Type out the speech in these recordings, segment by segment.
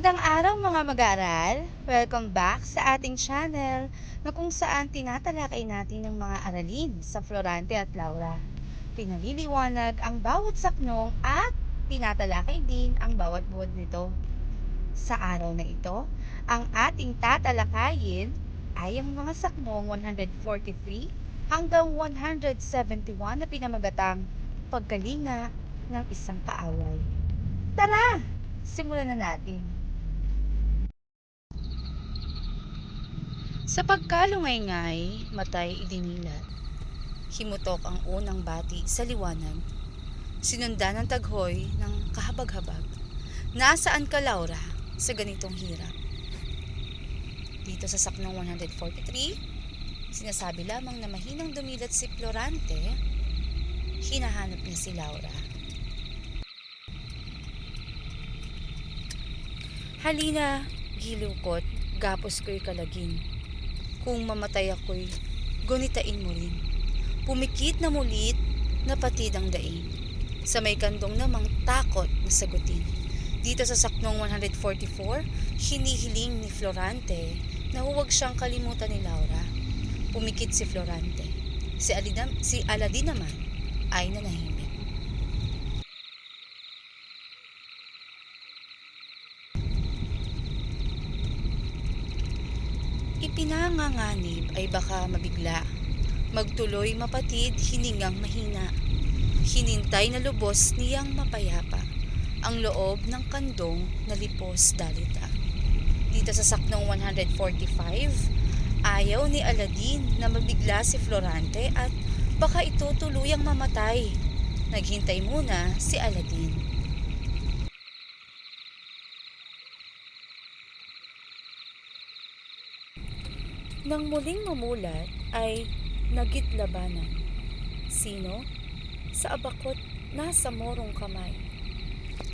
Magandang araw mga mag-aaral! Welcome back sa ating channel na kung saan tinatalakay natin ng mga aralin sa Florante at Laura. Pinaliliwanag ang bawat saknong at tinatalakay din ang bawat buod nito. Sa araw na ito, ang ating tatalakayin ay ang mga saknong 143 hanggang 171 na pinamagatang pagkalinga ng isang kaaway. Tara! Simulan na natin. Sa pagkalungay-ngay, matay idinilat. Himutok ang unang bati sa liwanag. Sinundan ng taghoy ng kahabag-habag. Nasaan ka, Laura, sa ganitong hirap? Dito sa saknong 143, sinasabi lamang na mahinang dumilat si Florante, hinahanap niya si Laura. Halina, gilukot, gapos ko'y kalagin. Kung mamatay ako'y, gunitain mo rin. Pumikit na mulit, napatid ang daing. Sa may kandong namang takot na sagutin. Dito sa saknong 144, hinihiling ni Florante na huwag siyang kalimutan ni Laura. Pumikit si Florante. Si, Alina, si Aladin naman ay nanahimik. Ipinanganganib ay baka mabigla. Magtuloy mapatid, hiningang mahina. Hinintay na lubos niyang mapayapa. Ang loob ng kandong na lipos dalita. Dito sa saknong 145, ayaw ni Aladin na mabigla si Florante at baka ito tuluyang mamatay. Naghintay muna si Aladin. Nang muling mamulat ay nagitlabanan. Sino? Sa abakot nasa morong kamay.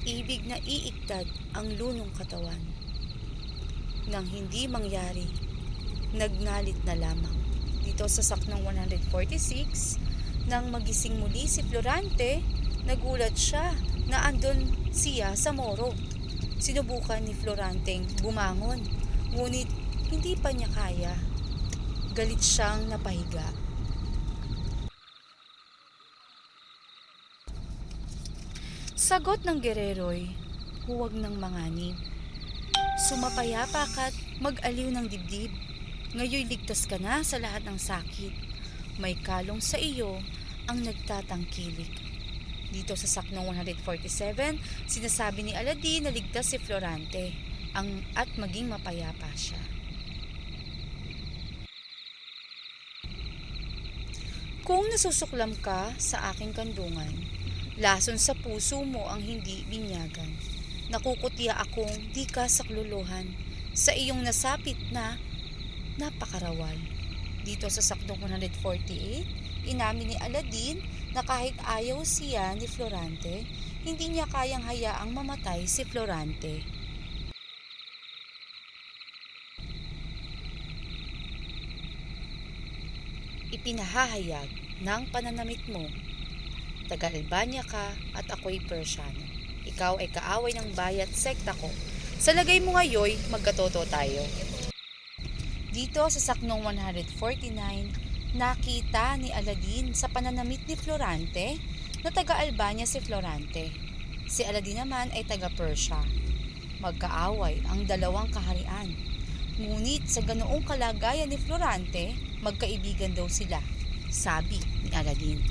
Ibig na iiktad ang lunong katawan. Nang hindi mangyari, nagnalit na lamang. Dito sa saknong 146, nang magising muli si Florante, nagulat siya na andon siya sa moro. Sinubukan ni Floranteng bumangon, ngunit hindi pa niya kaya galit siyang napahiga. Sagot ng gereroy, huwag ng manganib. Sumapayapa ka't mag-aliw ng dibdib. Ngayon ligtas ka na sa lahat ng sakit. May kalong sa iyo ang nagtatangkilik. Dito sa saknong 147, sinasabi ni Aladin na ligtas si Florante ang, at maging mapayapa siya. Kung nasusuklam ka sa aking kandungan, lason sa puso mo ang hindi binyagan. Nakukutya akong di ka sakluluhan sa iyong nasapit na napakarawal. Dito sa sakdong 148, inamin ni Aladin na kahit ayaw siya ni Florante, hindi niya kayang hayaang mamatay si Florante. Ipinahahayag ng pananamit mo. Taga-Albania ka at ako'y Persiano. Ikaw ay kaaway ng bayat sekta ko. Sa lagay mo ngayoy, magkatoto tayo. Dito sa saknong 149, nakita ni Aladin sa pananamit ni Florante na taga-Albania si Florante. Si Aladin naman ay taga-Persia. Magkaaway ang dalawang kaharian. Ngunit sa ganoong kalagayan ni Florante, magkaibigan daw sila, sabi ni Aladin.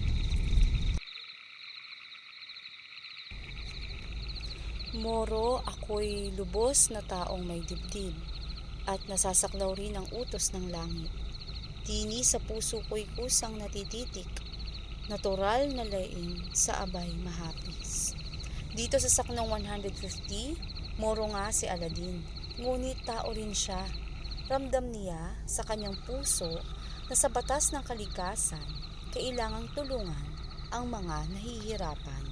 Moro, ako'y lubos na taong may dibdib at nasasaklaw rin ang utos ng langit. Tini sa puso ko'y kusang natititik, natural na laing sa abay mahapis. Dito sa saknong 150, moro nga si Aladin, ngunit tao rin siya. Ramdam niya sa kanyang puso na sa batas ng kalikasan, kailangang tulungan ang mga nahihirapan.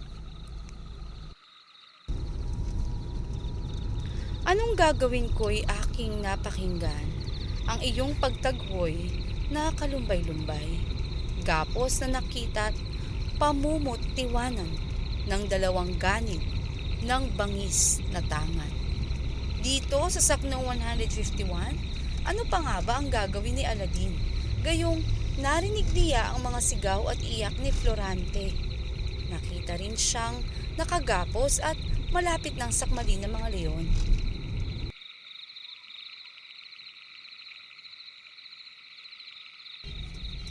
Anong gagawin ko'y aking napakinggan? Ang iyong pagtaghoy na kalumbay-lumbay. Gapos na nakita at pamumutiwanan ng dalawang ganit ng bangis na tangan. Dito sa saknong 151, ano pa nga ba ang gagawin ni Aladdin? Gayong narinig niya ang mga sigaw at iyak ni Florante. Nakita rin siyang nakagapos at malapit ng sakmalin ng mga leon.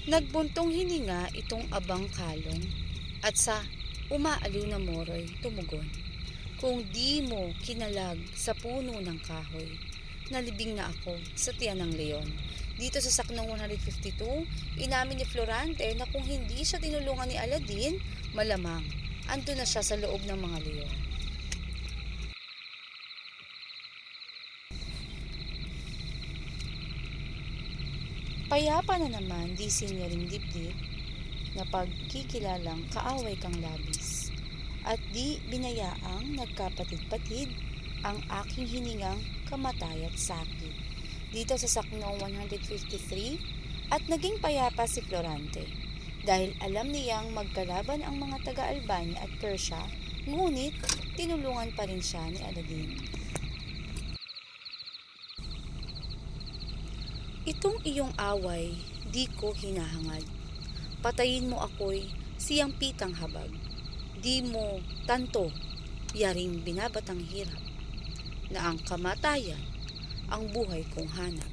Nagbuntong hininga itong abang kalong at sa umaaliw na moroy tumugon. Kung di mo kinalag sa puno ng kahoy, nalibing na ako sa tiyan ng leon. Dito sa saknong 152, inamin ni Florante na kung hindi siya tinulungan ni Aladdin, malamang ando na siya sa loob ng mga leon. Payapa na naman di sinyaring dibdib na pagkikilalang kaaway kang labis at di binayaang nagkapatid-patid ang aking hiningang kamatayat sakit. Dito sa saknong 153 at naging payapa si Florante dahil alam niyang magkalaban ang mga taga-Albania at Persia ngunit tinulungan pa rin siya ni Aladdin. Itong iyong away, di ko hinahangad. Patayin mo ako'y siyang pitang habag. Di mo tanto, yaring binabatang hirap, na ang kamatayan, ang buhay kong hanap.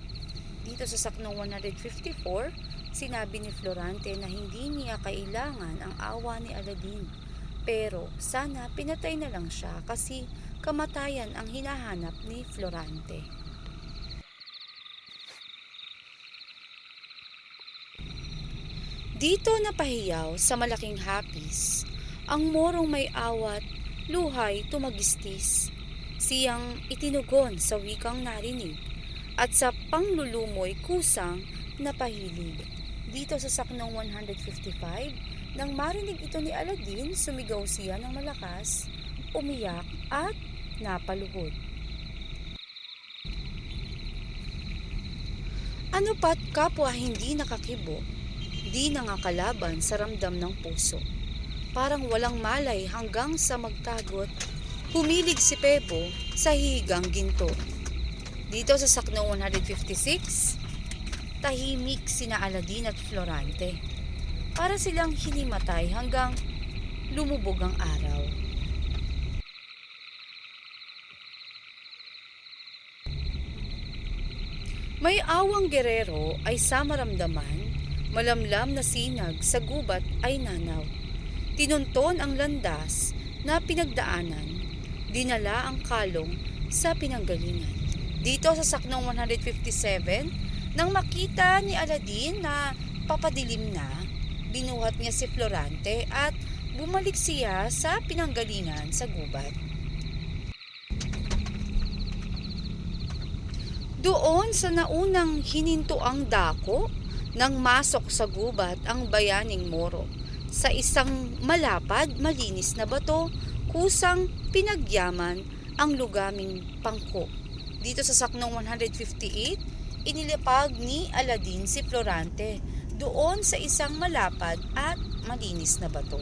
Dito sa saknong 154, sinabi ni Florante na hindi niya kailangan ang awa ni Aladdin. Pero sana pinatay na lang siya kasi kamatayan ang hinahanap ni Florante. Dito napahiyaw sa malaking hapis, ang morong may awat, luhay tumagistis. Siyang itinugon sa wikang narinig at sa panglulumoy kusang napahilig. Dito sa saknong 155, nang marinig ito ni Aladdin, sumigaw siya ng malakas, umiyak at napaluhod. Ano pat kapwa hindi nakakibo, di nangakalaban sa ramdam ng puso. Parang walang malay hanggang sa magtagot, humilig si Pebo sa higang ginto. Dito sa saknong 156, tahimik sina Aladdin at Florante. Para silang hinimatay hanggang lumubog ang araw. May awang gerero ay sa maramdaman, malamlam na sinag sa gubat ay nanaw. Tinunton ang landas na pinagdaanan, dinala ang kalong sa pinanggalingan. Dito sa saknong 157, nang makita ni Aladdin na papadilim na, binuhat niya si Florante at bumalik siya sa pinanggalingan sa gubat. Doon sa naunang hininto ang dako, nang masok sa gubat ang bayaning Moro. Sa isang malapad, malinis na bato, kusang pinagyaman ang lugaming pangko. Dito sa saknong 158, inilipag ni Aladdin si Florante doon sa isang malapad at malinis na bato.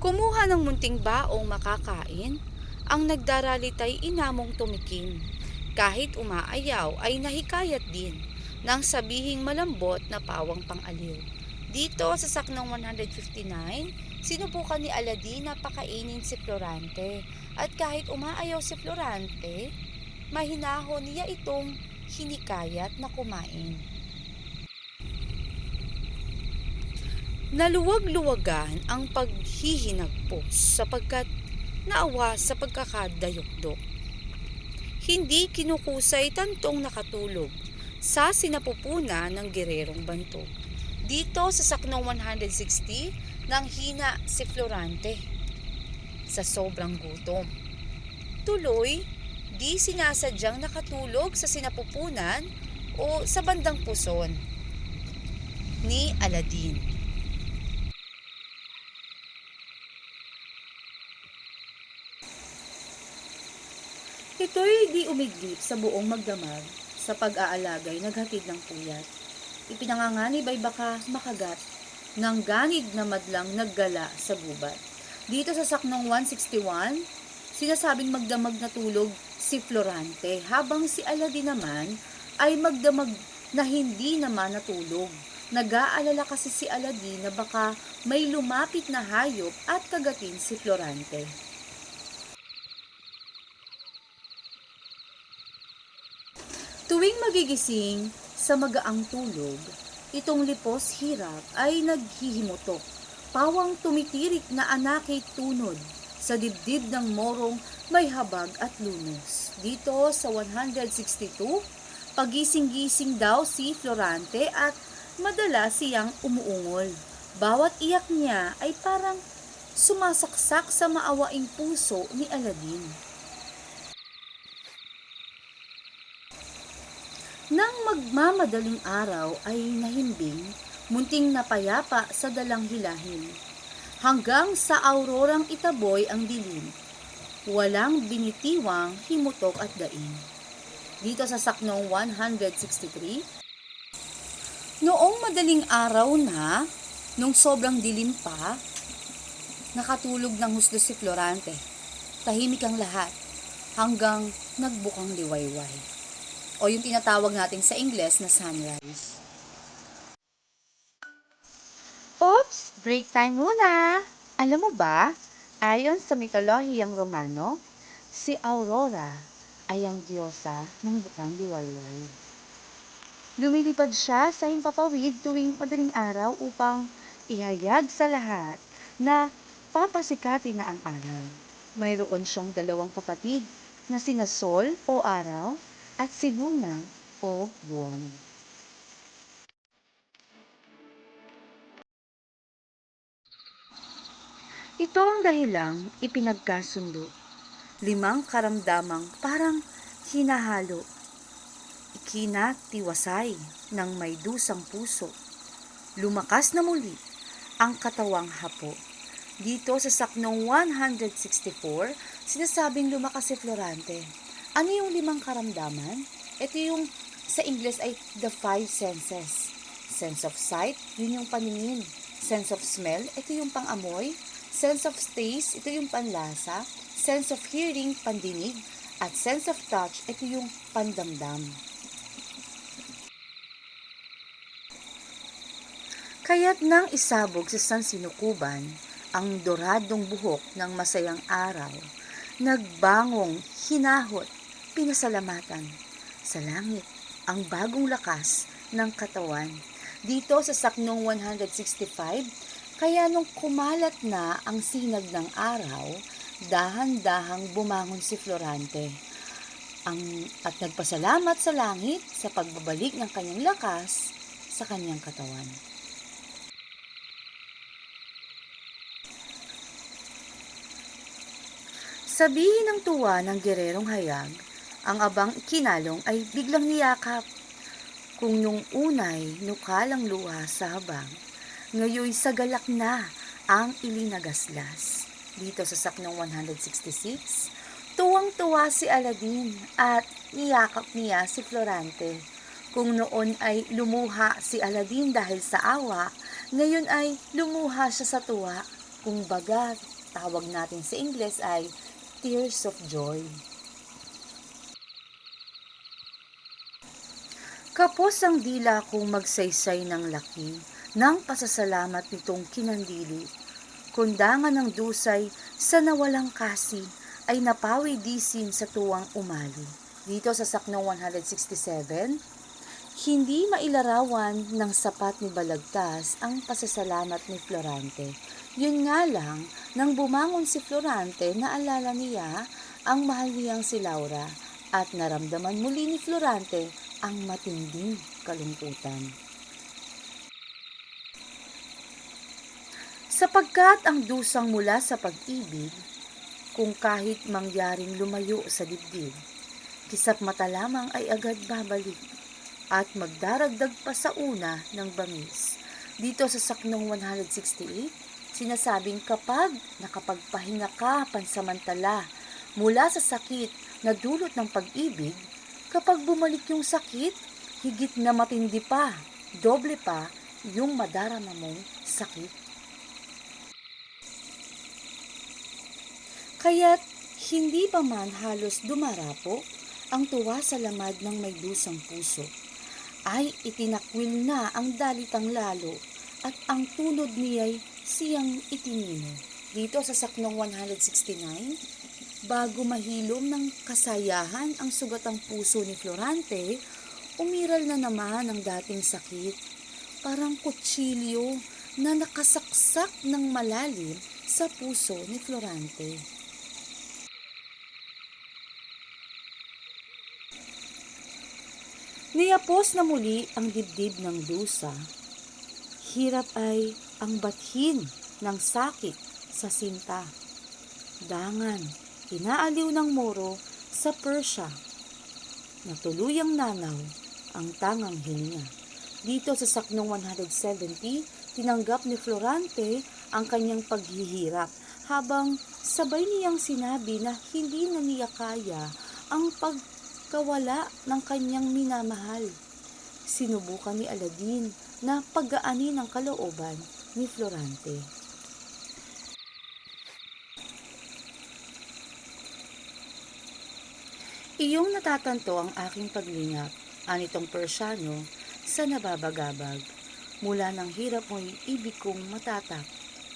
Kumuha ng munting baong makakain, ang nagdaralitay inamong tumikim. Kahit umaayaw ay nahikayat din nang sabihing malambot na pawang pang-aliw. Dito sa saknong 159, sinubukan ni Aladdin na pakainin si Florante at kahit umaayaw si Florante, mahinahon niya itong hinikayat na kumain. Naluwag-luwagan ang paghihinagpos sapagkat naawa sa pagkakadayokdok. Hindi kinukusay tantong nakatulog sa sinapupuna ng gererong banto. Dito sa saknong 160, nang hina si Florante sa sobrang gutom. Tuloy, di sinasadyang nakatulog sa sinapupunan o sa bandang puson ni Aladdin. Ito'y di umiglip sa buong magdamag sa pag-aalagay naghatid ng puyat. Ipinanganganib ay baka makagat ng ganid na madlang naggala sa gubat. Dito sa saknong 161, sinasabing magdamag na tulog si Florante habang si Aladdin naman ay magdamag na hindi naman natulog. Nag-aalala kasi si Aladdin na baka may lumapit na hayop at kagatin si Florante. Tuwing magigising sa magaang tulog, itong lipos hirap ay naghihimutok. Pawang tumitirik na anakay tunod sa dibdib ng morong may habag at lunos. Dito sa 162, pagising-gising daw si Florante at madalas siyang umuungol. Bawat iyak niya ay parang sumasaksak sa maawaing puso ni Aladdin. Nang magmamadaling araw ay nahimbing, munting napayapa sa dalang hilahin. Hanggang sa aurorang itaboy ang dilim, walang binitiwang himutok at daing. Dito sa saknong 163, noong madaling araw na, nung sobrang dilim pa, nakatulog ng husdo si Florante. Tahimik ang lahat, hanggang nagbukang liwayway o yung tinatawag natin sa Ingles na sunrise. Oops! Break time muna! Alam mo ba, ayon sa mitolohiyang Romano, si Aurora ay ang diyosa ng bukang liwayway. Lumilipad siya sa himpapawid tuwing madaling araw upang ihayag sa lahat na papasikatin na ang araw. Mayroon siyang dalawang kapatid na sina Sol o Araw at si Luna o Buwan. Ito ang dahilang ipinagkasundo. Limang karamdamang parang hinahalo. Ikinatiwasay ng may dusang puso. Lumakas na muli ang katawang hapo. Dito sa saknong 164, sinasabing lumakas si Florante. Ano yung limang karamdaman? Ito yung sa Ingles ay the five senses. Sense of sight, yun yung paningin. Sense of smell, ito yung pangamoy. Sense of taste, ito yung panlasa. Sense of hearing, pandinig. At sense of touch, ito yung pandamdam. Kaya't nang isabog sa San Sinukuban ang doradong buhok ng masayang araw, nagbangong hinahot, pinasalamatan sa langit ang bagong lakas ng katawan. Dito sa saknong 165, kaya nung kumalat na ang sinag ng araw, dahan-dahang bumangon si Florante. Ang, at nagpasalamat sa langit sa pagbabalik ng kanyang lakas sa kanyang katawan. Sabihin ng tuwa ng gererong hayag, ang abang kinalong ay biglang niyakap. Kung nung unay nukalang luha sa habang, ngayoy sagalak na ang ilinagaslas. Dito sa saknong 166, tuwang-tuwa si Aladdin at niyakap niya si Florante. Kung noon ay lumuha si Aladdin dahil sa awa, ngayon ay lumuha siya sa tuwa. Kung baga, tawag natin sa Ingles ay tears of joy. Kapos ang dila kong magsaysay ng laki ng pasasalamat nitong kinandili. Kundangan ng dusay sa nawalang kasi ay napawi disin sa tuwang umali. Dito sa saknong 167, hindi mailarawan ng sapat ni Balagtas ang pasasalamat ni Florante. Yun nga lang, nang bumangon si Florante, naalala niya ang mahal niyang si Laura at naramdaman muli ni Florante ang matinding kalungkutan. Sapagkat ang dusang mula sa pag-ibig, kung kahit mangyaring lumayo sa dibdib, kisap mata lamang ay agad babalik at magdaragdag pa sa una ng bangis. Dito sa saknong 168, sinasabing kapag nakapagpahinga ka pansamantala mula sa sakit na dulot ng pag-ibig, kapag bumalik yung sakit, higit na matindi pa, doble pa yung madarama mong sakit. Kaya't hindi pa man halos dumarapo ang tuwa sa lamad ng may dusang puso, ay itinakwil na ang dalitang lalo at ang tunod niya'y siyang itinino. Dito sa Saknong 169, bago mahilom ng kasayahan ang sugatang puso ni Florante, umiral na naman ang dating sakit. Parang kutsilyo na nakasaksak ng malalim sa puso ni Florante. Niyapos na muli ang dibdib ng dusa. Hirap ay ang bathin ng sakit sa sinta. Dangan, inaaliw ng moro sa Persia. Natuluyang nanaw ang tangang hininga. Dito sa Saknong 170, tinanggap ni Florante ang kanyang paghihirap habang sabay niyang sinabi na hindi na niya kaya ang pagkawala ng kanyang minamahal. Sinubukan ni Aladin na pagaanin ang kalooban ni Florante. Iyong natatanto ang aking paglingap, anitong Persyano, sa nababagabag. Mula ng hirap mo'y ibig kong matatak,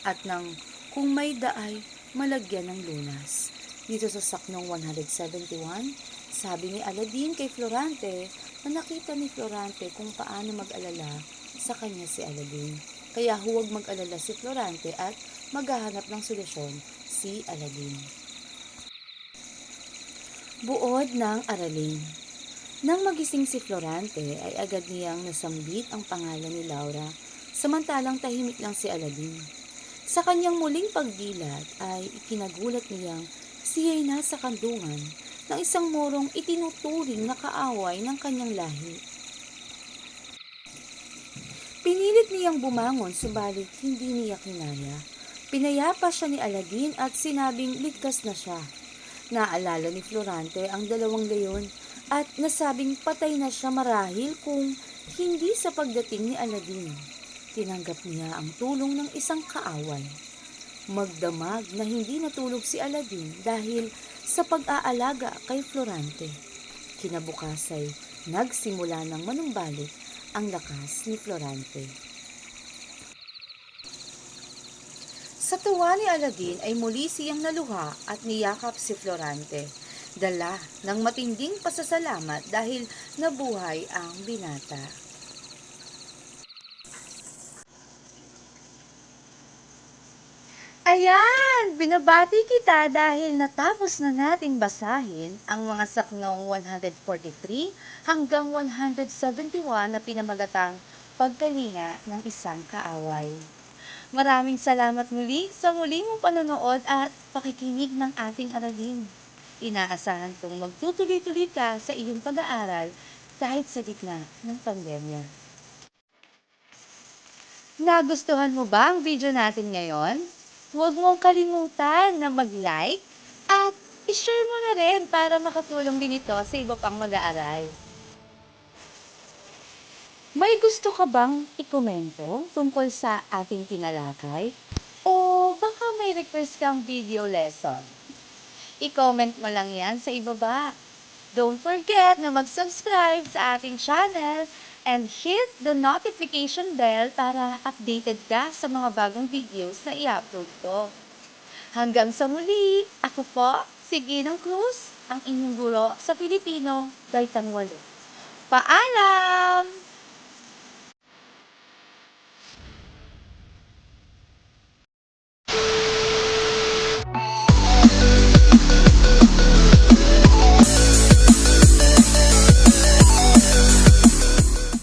at nang kung may daay, malagyan ng lunas. Dito sa Saknong 171, sabi ni Aladin kay Florante na nakita ni Florante kung paano mag-alala sa kanya si Aladin. Kaya huwag mag-alala si Florante at maghahanap ng solusyon si Aladin. Buod ng aralin. Nang magising si Florante ay agad niyang nasambit ang pangalan ni Laura, samantalang tahimik lang si Aladin. Sa kanyang muling pagdilat ay ikinagulat niyang siya'y nasa kandungan ng isang morong itinuturing na kaaway ng kanyang lahi. Pinilit niyang bumangon subalit hindi niya kinaya. Pinayapa siya ni Aladin at sinabing ligtas na siya. Naalala ni Florante ang dalawang leyon at nasabing patay na siya marahil kung hindi sa pagdating ni Aladin. Tinanggap niya ang tulong ng isang kaaway. Magdamag na hindi natulog si Aladin dahil sa pag-aalaga kay Florante. Kinabukas ay nagsimula ng manumbalik ang lakas ni Florante. Sa tuwa ni Aladin ay muli siyang naluha at niyakap si Florante. Dala ng matinding pasasalamat dahil nabuhay ang binata. Ayan! Binabati kita dahil natapos na nating basahin ang mga saknong 143 hanggang 171 na pinamagatang pagkalinga ng isang kaaway. Maraming salamat muli sa muli mong panonood at pakikinig ng ating aralin. Inaasahan kong magtutuloy-tuloy ka sa iyong pag-aaral kahit sa gitna ng pandemya. Nagustuhan mo ba ang video natin ngayon? Huwag mong kalimutan na mag-like at i-share mo na rin para makatulong din ito sa iba pang mag-aaral. May gusto ka bang ikomento tungkol sa ating tinalakay? O baka may request kang video lesson? I-comment mo lang yan sa ibaba. Don't forget na mag-subscribe sa ating channel and hit the notification bell para updated ka sa mga bagong videos na i-upload ko. Hanggang sa muli, ako po, si Ginang Cruz, ang inyong guro sa Filipino, Gaitang Walo. Paalam!